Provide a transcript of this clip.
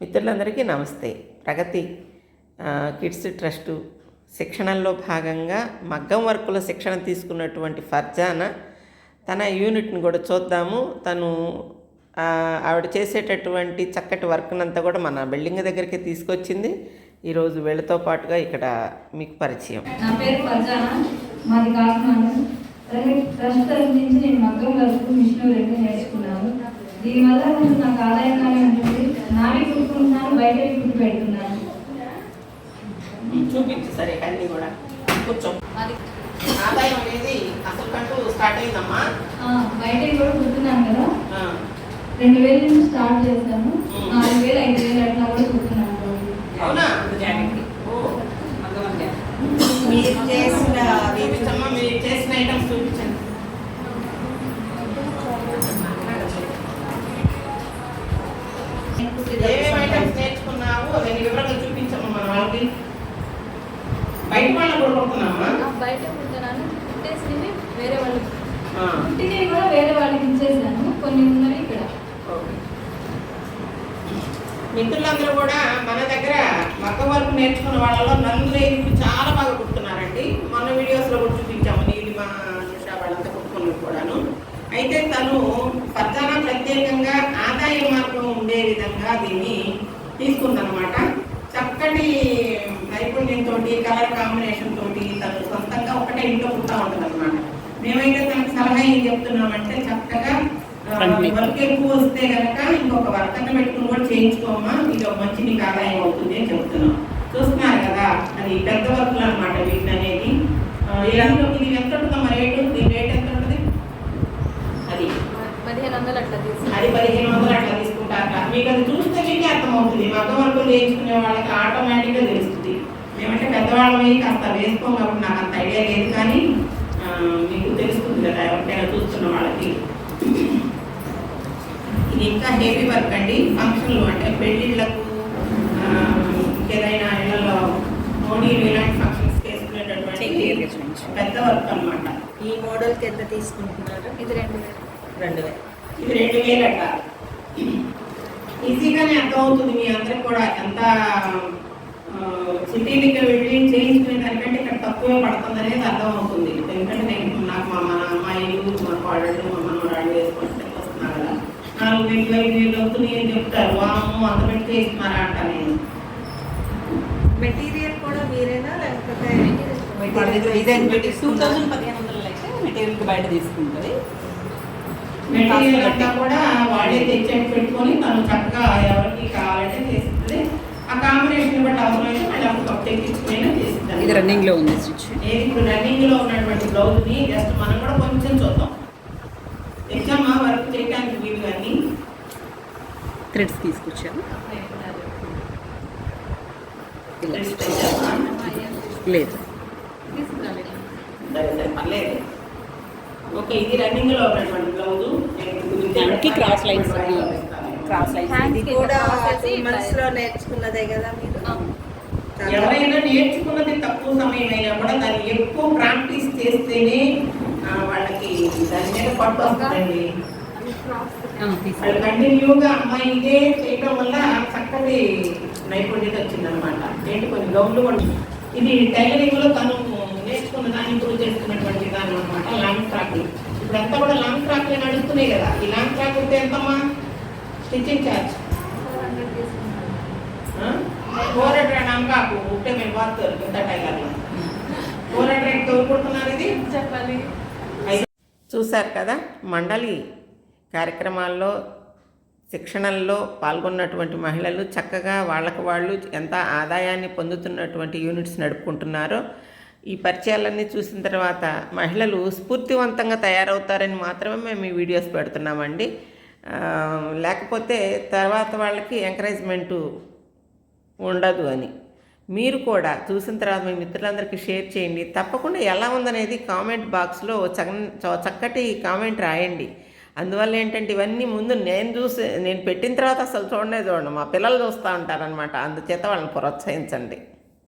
మిత్రులందరికీ నమస్తే. ప్రగతి kids trust శిక్షణలో భాగంగా మగ్గం వర్కుల శిక్షణ తీసుకున్నటువంటి ఫర్జానా తన యూనిట్ని కూడా చూద్దాము. తను ఆవిడ చేసేటటువంటి చక్కటి వర్క్నంతా కూడా మన బిల్డింగ్ దగ్గరికి తీసుకొచ్చింది. ఈరోజు వీళ్ళతో పాటుగా ఇక్కడ మీకు పరిచయం. నా పేరు ఫర్జానా మాది కాకినాడ. ట్రస్ట్ నుంచి నేను మగ్గం వరకు మిషన్ రెండు నేర్చుకున్నాను. దీనివల్ల నాకు ఉంటుంది నావి బయట కుట్టు పెడుతున్నాను చూపించు సరే అన్నీ కూడా. కూర్చో. ఆదాయం అనేది అసలు కంటూ స్టార్ట్ అయిందమ్మా. బయట కూడా కుట్టున్నాను కదా. రెండు వేల నుంచి స్టార్ట్ చేశాను నాలుగు వేలు ఐదు బయట వాళ్ళకి కూడా కొడుతున్నామా బయట కుడుతున్నాను కుట్టేసినవి వేరే వాళ్ళకి కుట్టినవి కూడా వేరే వాళ్ళకి ఇచ్చేసాను. కొన్ని ఉన్నవి ఇక్కడ. ఓకే. మిత్రులందరూ కూడా మన దగ్గర మగ్గ వర్క్ నేర్చుకున్న వాళ్ళలో నలుగురు చాలా బాగా కుడుతున్నారండి. మొన్న వీడియోస్లో కూడా చూపించాము నీలిమ నిషా వాళ్ళంతా కుట్టుకున్నది కూడాను. అయితే తను పద్దాన ప్రత్యేకంగా ఆదాయ మార్గం ఉండే విధంగా దీన్ని తీసుకుందనమాట చక్కటి నైపుణ్యంతో కలర్ కాంబినేషన్ తోటి తను సొంతంగా ఒకటే ఇంట్లో కుట్టా ఉంటుంది మేమైతే తనకు సలహా ఏం చెప్తున్నామంటే చక్కగా వర్క్ ఎక్కువ వస్తే గనక ఇంకొక వర్కర్ని పెట్టుకుని కూడా చేయించుకోమా ఇది ఒక మంచి నీకు ఆదాయం అవుతుంది అని చెప్తున్నాం. చూస్తున్నారు కదా అది పెద్ద వర్క్లు అనమాట వీటిని అనేది ఇలాంటి ఇది ఎంత ఉంటుందమ్మా రేటు? దీని రేట్ ఎంత ఉంటుంది అది. పదిహేను వందలు అట్లా అది పదిహేను వందలు అట్లా తీసుకుంటారట మీకు అది చూస్తే మీకే అర్థమవుతుంది. మగ్గ వర్కులు చేయించుకునే వాళ్ళకి ఆటోమేటిక్గా తెలుస్తుంది. మేమంటే పెద్దవాళ్ళమే కాస్త వేసుకోం కాబట్టి నాకు అంత ఐడియా లేదు కానీ మీకు తెలుస్తుంది కదా ఎవరికైనా చూస్తున్న వాళ్ళకి. ఇది ఇంకా హెవీ వర్క్ అండి. ఫంక్షన్లు అంటే పెళ్ళిళ్ళకు ఆ, ఏదైనా ఇళ్ళలో మోడీలు ఇలాంటి ఫంక్షన్స్ చేసుకునేటటువంటి పెద్ద వర్క్ అన్నమాట. ఈ మోడల్కి ఎంత తీసుకుంటున్నారు? ఇది రెండు వేలు. రెండు వేలు. ఇది రెండు వేలట. ఈజీగానే అర్థమవుతుంది మీ అందరికి కూడా ఎంత సిటీలకి వెళ్ళి చేయించుకునే దానికంటే ఇక్కడ తక్కువే పడుతుంది అనేది అర్థమవుతుంది. ఎందుకంటే నేను నాకు మా మన అమ్మాయిలు మా కోడళ్ళు మా మనవరాళ్ళు వేసుకుంటే వస్తున్నారు కదా. నాలుగు వేలు ఐదు వేలు అవుతుంది అని చెప్తారు. వాము అంత పెట్టి చేస్తున్నారా అంట నేను. మెటీరియల్ కూడా మీరేనా? లేకపోతే టూ థౌజండ్ పదిహేను వందలు అయితే మెటీరియల్కి బయట తీసుకుంటుంది. మెటీరియల్ అంతా కూడా వాడే తెచ్చేసి పెట్టుకొని తను చక్కగా ఎవరికి కావాలంటే ఇది రన్నింగ్లో ఉంది. స్విచ్ ఏది ఇప్పుడు రన్నింగ్లో ఉన్నటువంటి బ్లౌజ్ని జస్ట్ మనం కూడా కొంచెం చూద్దాం. తెచ్చామా వర్క్ చేయడానికి వీలు కానీ థ్రెడ్స్ తీసుకొచ్చాను లేదు. ఓకే ఇది రన్నింగ్లో ఉన్నటువంటి బ్లౌజ్. దానికి. క్రాస్ ఇది లైన్స్ కూడా టూ మంత్స్లో నేర్చుకున్నదే కదా మీరు? ఎవరైనా నేర్చుకున్నది తక్కువ సమయం అయినా కూడా దాన్ని ఎక్కువ ప్రాక్టీస్ చేస్తేనే వాళ్ళకి దాని మీద పట్టు వస్తుందండి. వాళ్ళు కంటిన్యూగా అమ్మాయి ఇదే చేయడం వల్ల చక్కటి నైపుణ్యత వచ్చిందనమాట ఏంటి కొన్ని గౌన్లు కూడా ఇది టైలరింగ్లో తను నేర్చుకున్న దాన్ని ఇంప్రూవ్ చేసుకున్నటువంటి విధానం అనమాట లాంగ్ ఫ్రాక్. ఇప్పుడు అంతా కూడా లాంగ్ ఫ్రాక్ నడుస్తున్నాయి కదా. ఈ లాంగ్ ఫ్రాక్ ఉంటే ఎంతమ్మా? Stitching charge. ఉంటే మేము వాడుతారు తోడుకుంటున్నారు ఇది? చెప్పాలి చూశారు కదా మండలి కార్యక్రమాల్లో శిక్షణల్లో పాల్గొన్నటువంటి మహిళలు చక్కగా వాళ్ళకు వాళ్ళు ఎంత ఆదాయాన్ని పొందుతున్నటువంటి యూనిట్స్ నడుపుకుంటున్నారో ఈ పరిచయాలన్నీ చూసిన తర్వాత మహిళలు స్ఫూర్తివంతంగా తయారవుతారని మాత్రమే మేము ఈ వీడియోస్ పెడుతున్నామండి. లేకపోతే తర్వాత వాళ్ళకి ఎంకరేజ్మెంటు ఉండదు అని. మీరు కూడా చూసిన తర్వాత మీ మిత్రులందరికీ షేర్ చేయండి. తప్పకుండా ఎలా ఉందనేది కామెంట్ బాక్స్లో చగ- చక్కటి కామెంట్ రాయండి. అందువల్ల ఏంటంటే ఇవన్నీ ముందు నేను చూసి నేను పెట్టిన తర్వాత అసలు చూడనే చూడండి మా పిల్లలు చూస్తూ ఉంటారనమాట అందుచేత వాళ్ళని ప్రోత్సహించండి.